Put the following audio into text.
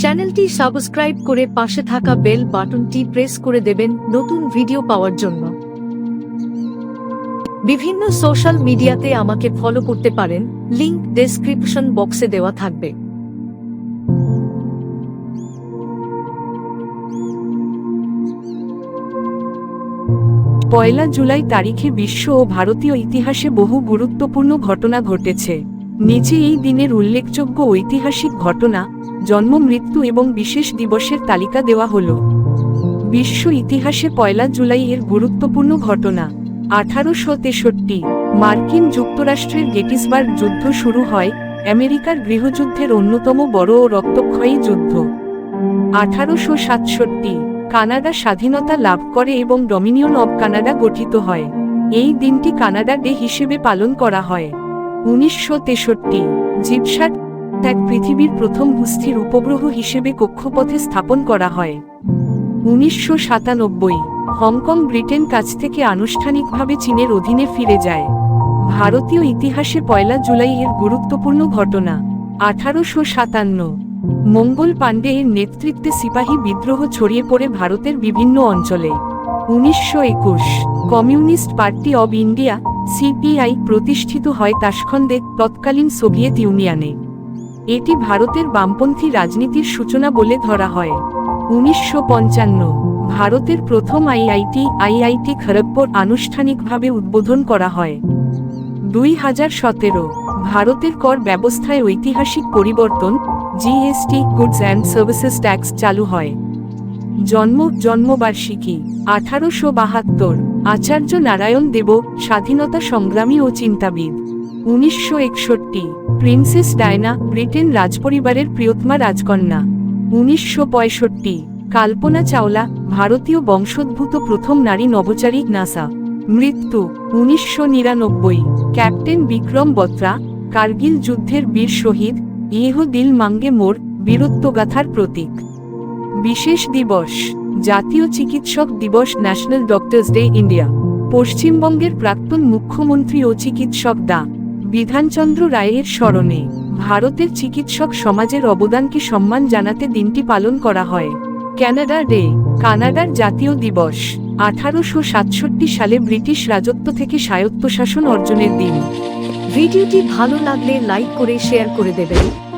চ্যানেলটি সাবস্ক্রাইব করে পাশে থাকা বেল বাটনটি প্রেস করে দেবেন নতুন ভিডিও পাওয়ার জন্য। বিভিন্ন সোশ্যাল মিডিয়াতে আমাকে ফলো করতে পারেন, লিংক ডেসক্রিপশন বক্সে দেওয়া থাকবে। পয়লা জুলাই তারিখে বিশ্ব ও ভারতীয় ইতিহাসে বহু গুরুত্বপূর্ণ ঘটনা ঘটেছে। নিচে এই দিনের উল্লেখযোগ্য ঐতিহাসিক ঘটনা, জন্ম, মৃত্যু এবং বিশেষ দিবসের তালিকা দেওয়া হল। বিশ্ব ইতিহাসে পয়লা জুলাই এর গুরুত্বপূর্ণ ঘটনা। আঠারোশো তেষট্টি, মার্কিন যুক্তরাষ্ট্রের গেটিসবার্গ যুদ্ধ শুরু হয়, আমেরিকার গৃহযুদ্ধের অন্যতম বড় ও রক্তক্ষয়ী যুদ্ধ। আঠারোশো সাতষট্টি, কানাডা স্বাধীনতা লাভ করে এবং ডমিনিয়ন অব কানাডা গঠিত হয়। এই দিনটি কানাডা ডে হিসেবে পালন করা হয়। উনিশশো তেষট্টি, জিপসাট, এক পৃথিবীর প্রথম ভূস্থির উপগ্রহ হিসেবে কক্ষপথে স্থাপন করা হয়। উনিশশো সাতানব্বই, হংকং ব্রিটেন কাছ থেকে আনুষ্ঠানিকভাবে চীনের অধীনে ফিরে যায়। ভারতীয় ইতিহাসে পয়লা জুলাই এর গুরুত্বপূর্ণ ঘটনা। আঠারোশো সাতান্ন, মঙ্গল পাণ্ডে এর নেতৃত্বে সিপাহী বিদ্রোহ ছড়িয়ে পড়ে ভারতের বিভিন্ন অঞ্চলে। উনিশশো একুশ, Communist Party of India CPI প্রতিষ্ঠিত হয় তাসখন্দে তৎকালীন সোভিয়েত ইউনিয়নে। এটি ভারতের বামপন্থী রাজনীতির সূচনা বলে ধরা হয়। উনিশশো পঞ্চান্ন, ভারতের প্রথম আইআইটি আইআইটি খড়গপুর আনুষ্ঠানিকভাবে উদ্বোধন করা হয়। দুই হাজার সতেরো, ভারতের কর ব্যবস্থায় ঐতিহাসিক পরিবর্তন, GST, goods and services tax চালু হয়। জন্ম, জন্মবার্ষিকী, আঠারোশো বাহাত্তর। আচার্য নারায়ণ দেব, স্বাধীনতা সংগ্রামী ও চিন্তাবিদ। উনিশশো একষট্টি, প্রিন্সেস ডায়না, ব্রিটেন রাজপরিবারের প্রিয়তমা রাজকন্যা। উনিশশো পঁয়ষট্টি, কাল্পনা চাওলা, ভারতীয় বংশোদ্ভূত প্রথম নারী নভোচারী নাসা। মৃত্যু, উনিশশো নিরানব্বই, ক্যাপ্টেন বিক্রম বত্রা, কার্গিল যুদ্ধের বীর শহীদ ইহ দিল মাঙ্গে মোর, বীরত্বগাথার প্রতীক। বিশেষ দিবস জাতীয় চিকিৎসক দিবস ন্যাশনাল ডক্টরস ডে ইন্ডিয়া। পশ্চিমবঙ্গের প্রাক্তন মুখ্যমন্ত্রী ও চিকিৎসক দা বিধানচন্দ্র রায়ের স্মরণে ভারতের চিকিৎসক সমাজের অবদানকে সম্মান জানাতে দিনটি পালন করা হয়। ক্যানাডা ডে, কানাডার জাতীয় দিবস, আঠারোশো সাতষট্টি সালে ব্রিটিশ রাজত্ব থেকে স্বায়ত্তশাসন অর্জনের দিন। ভিডিওটি ভালো লাগলে লাইক করে, শেয়ার করে দেবেন।